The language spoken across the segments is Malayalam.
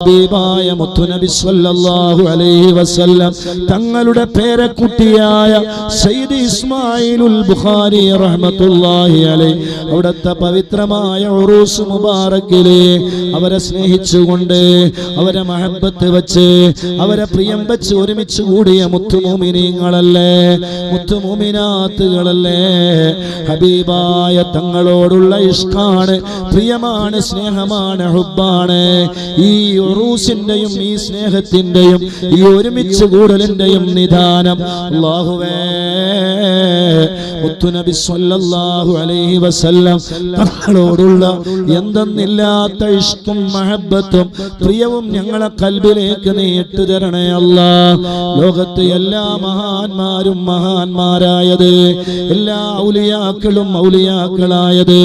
ഹബീബായ മുത്തുനബി സ്വല്ലല്ലാഹു അലൈഹി വസല്ലം തങ്ങളുടെ പേരക്കുട്ടിയായ സയ്യിദ് ഇസ്മായിലുൽ ബുഖാരി റഹ്മത്തുള്ളാഹി അലൈഹി അവിടുത്തെ പവിത്രമായ ഉറൂസ് മുബാറക്കിലെ അവരെ സ്നേഹിച്ചുകൊണ്ട് അവരെ മഹബത്ത് വെച്ച് അവരെ പ്രിയം വെച്ച് ഒരുമിച്ച് കൂടിയ മുത്തുമോമിനീങ്ങളല്ലേ മുത്തുമോമിനാത്തുകളല്ലേ? ഹബീബായ തങ്ങളോടുള്ള ഇഷ്കാണ് പ്രിയമാണ് സ്നേഹമാണ് ഹുബാണ് ഈ ഉറൂസിന്റെയും ഈ സ്നേഹത്തിന്റെയും ഈ ഒരുമിച്ച് കൂടലിന്റെയും നിദാനം. അല്ലാഹുവേ. മുത്തുനബി സ്വല്ലല്ലാഹു അലൈഹി വസല്ലം തങ്ങളോടുള്ള എന്തെന്നില്ലാത്ത ഇഷ്ടം മഹബത്തും പ്രിയവും ഞങ്ങളെ കൽബിലേക്ക് നീ തരണേ അല്ലാ. ലോകത്ത് എല്ലാ മഹാന്മാരും മഹാന്മാരായത് എല്ലാ ഔലിയാക്കളും ഔലിയാക്കളായത്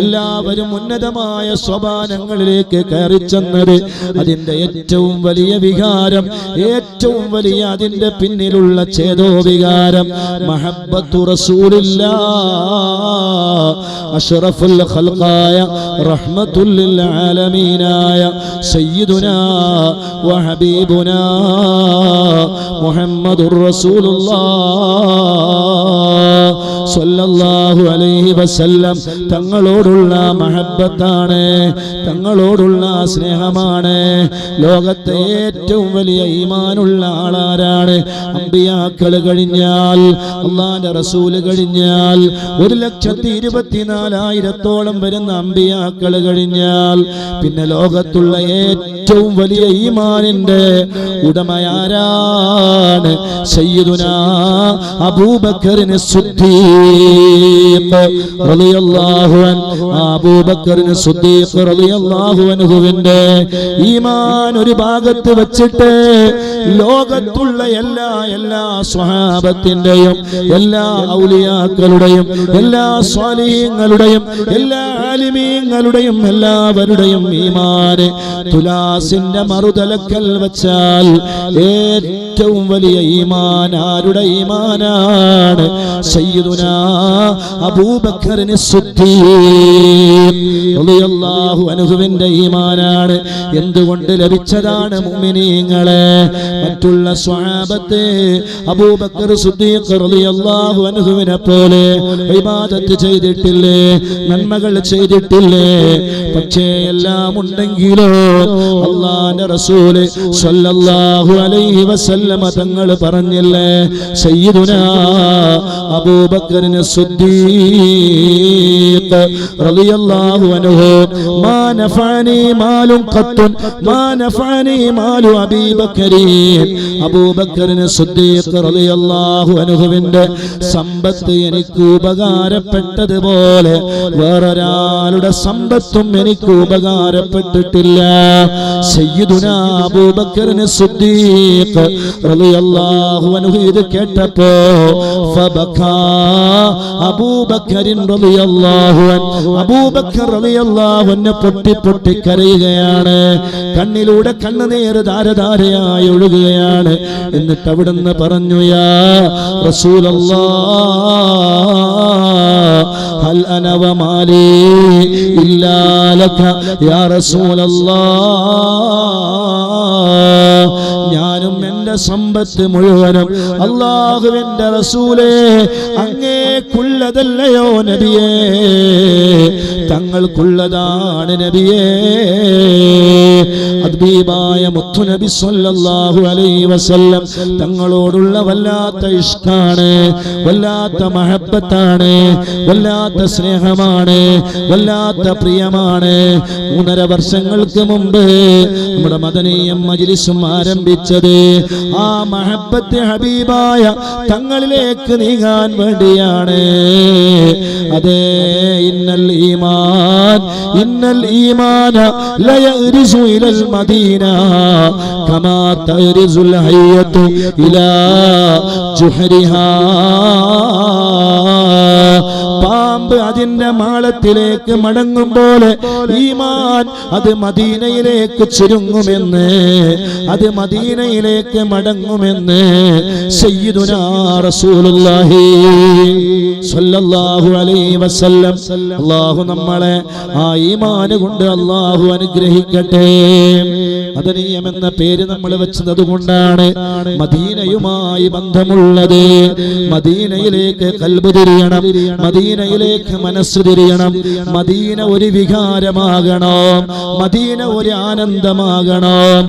എല്ലാവരും ഉന്നതമായ സ്വഭാവങ്ങളിലേക്ക് കയറി ചെന്നത് അതിന്റെ ഏറ്റവും വലിയ വികാരം ഏറ്റവും വലിയ അതിന്റെ പിന്നിലുള്ള ചേതോ വികാരം മഹബത്തു റസൂലില്ല അഷ്റഫുൽ ഖൽഖായ റഹ്മത്തുൽ ആലമീനായ സയ്യിദുനാ വഹബീബുനാ മുഹമ്മദുർ റസൂലുള്ളാഹ് സ്വല്ലല്ലാഹു അലൈഹി വസല്ലം തങ്ങളോടുള്ള മഹബത്താണ് തങ്ങളോടുള്ള സ്നേഹമാണ്. ലോകത്തെ ഏറ്റവും വലിയ ഈമാനുള്ള ആളാരാണ് അമ്പിയാക്കൾ കഴിഞ്ഞാൽ അള്ളാന്റെ റസൂൽ കഴിഞ്ഞാൽ ഒരു ലക്ഷത്തി ഇരുപത്തിനാലായിരത്തോളം വരുന്ന അമ്പിയാക്കൾ കഴിഞ്ഞാൽ പിന്നെ ലോകത്തുള്ള ഏറ്റവും വലിയ ഈമാനിന്റെ ഉടമയാരാണ് സയ്യിദുനാ അബൂബക്കറിന് സുദ്ദീഖ്. ഈമാൻ ഒരു ഭാഗത്ത് വച്ചിട്ട് ലോകത്തുള്ള എല്ലാ എല്ലാ സ്വഹാബത്തിന്റെയും എല്ലാ ഔലിയാക്കളുടെയും എല്ലാ സ്വാലിഹ്യങ്ങളുടെയും എല്ലാ ആലിമീങ്ങളുടെയും എല്ലാവരുടെയും ഈമാന് തുലാസിന്റെ മറുതലക്കൽ വച്ചാൽ ഏറ്റവും വലിയ ഈമാൻ ആരുടെ ഈമാനാണ്? സയ്യിദുനാ അബൂബക്കറിന് റളിയല്ലാഹു അൻഹുവിന്റെ ഈമാനാണ്. എന്തുകൊണ്ട് ലഭിച്ചതാണ് മുഅ്മിനീങ്ങളെ? മറ്റുള്ള സ്വഹാബത്തെ അബൂബക്കർ സിദ്ദീഖ് റളിയല്ലാഹു പോലെ ഇബാദത്ത് ചെയ്തിട്ടില്ലേ? നന്മകൾ ചെയ്തിട്ടില്ലേ? പക്ഷേ എല്ലാം ഉണ്ടെങ്കിലോ അള്ളാന്റെ റസൂൽ സ്വല്ലല്ലാഹു അലൈഹി വസല്ലമ തങ്ങൾ പറഞ്ഞില്ലേ? സയ്യിദുനാ അബൂബക്കറിന് സമ്പത്ത് എനിക്ക് ഉപകാരപ്പെട്ടതുപോലെ വേറൊരാളുടെ സമ്പത്തും എനിക്ക് ഉപകാരപ്പെട്ടിട്ടില്ല. സയ്യിദുനാ സിദ്ദീഖ് റളിയല്ലാഹു അൻഹു കേട്ടപ്പോ ഫബക്കാ പൊട്ടി പൊട്ടി കരയുകയാണ്. കണ്ണിലൂടെ കണ്ണുനീർ ധാരധാരയായി ഒഴുകുകയാണ്. എന്നിട്ട് അവിടുന്ന് പറഞ്ഞു യാ റസൂലല്ലാഹ് ഞാനും എന്റെ സമ്പത്ത് മുഴുവനും അള്ളാഹുവിന്റെ റസൂലേ അങ്ങേക്കുള്ളതല്ലയോ നബിയേ? തങ്ങൾക്കുള്ളതാണ് നബിയേ. അദ്ബീബായ മുത്തുനബി സ്വല്ലല്ലാഹു അലൈഹി വസല്ലം തങ്ങളോടുള്ള വല്ലാത്ത ഇഷ്ടാണ് വല്ലാത്ത മഹബത്താണ് വല്ലാത്ത സ്നേഹമാണ് വല്ലാത്ത പ്രിയമാണ്. മൂന്നര വർഷങ്ങൾക്ക് മുമ്പ് നമ്മുടെ മദനീയം മജ്ലിസും ആരംഭിച്ചത് ആ മഹബത്ത് ഹബീബായ തങ്ങളിലേക്ക് നീങ്ങാൻ വേണ്ടിയാണ്. അതെ ഇന്നൽ ഈമാൻ ഇന്നൽ ഈമാന ലയറിസു ഇലൽ മദീന കമാ തറിസുൽ ഹയ്യത്തു ഇലാ ജുഹരിഹാ. പാമ്പ് പാമ്പ് മാളത്തിലേക്ക് മടങ്ങും പോലെ ഈമാൻ അത് മദീനയിലേക്ക് ചുരുങ്ങുമെന്ന് അത് മദീനയിലേക്ക് മടങ്ങുമെന്ന് അല്ലാഹു നമ്മളെ ആ ഈമാന് കൊണ്ട് അള്ളാഹു അനുഗ്രഹിക്കട്ടെ. മദനീയം എന്ന പേര് നമ്മൾ വെച്ചത് അതുകൊണ്ടാണ് മദീനയുമായി ബന്ധമുള്ളത്. മദീനയിലേക്ക് കൽബ് തിരിയണം. മദീനയിലേക്ക് മനസ്സ് തിരിയണം മദീന ഒരു വികാരമാകണം. മദീന ഒരു ആനന്ദമാകണം.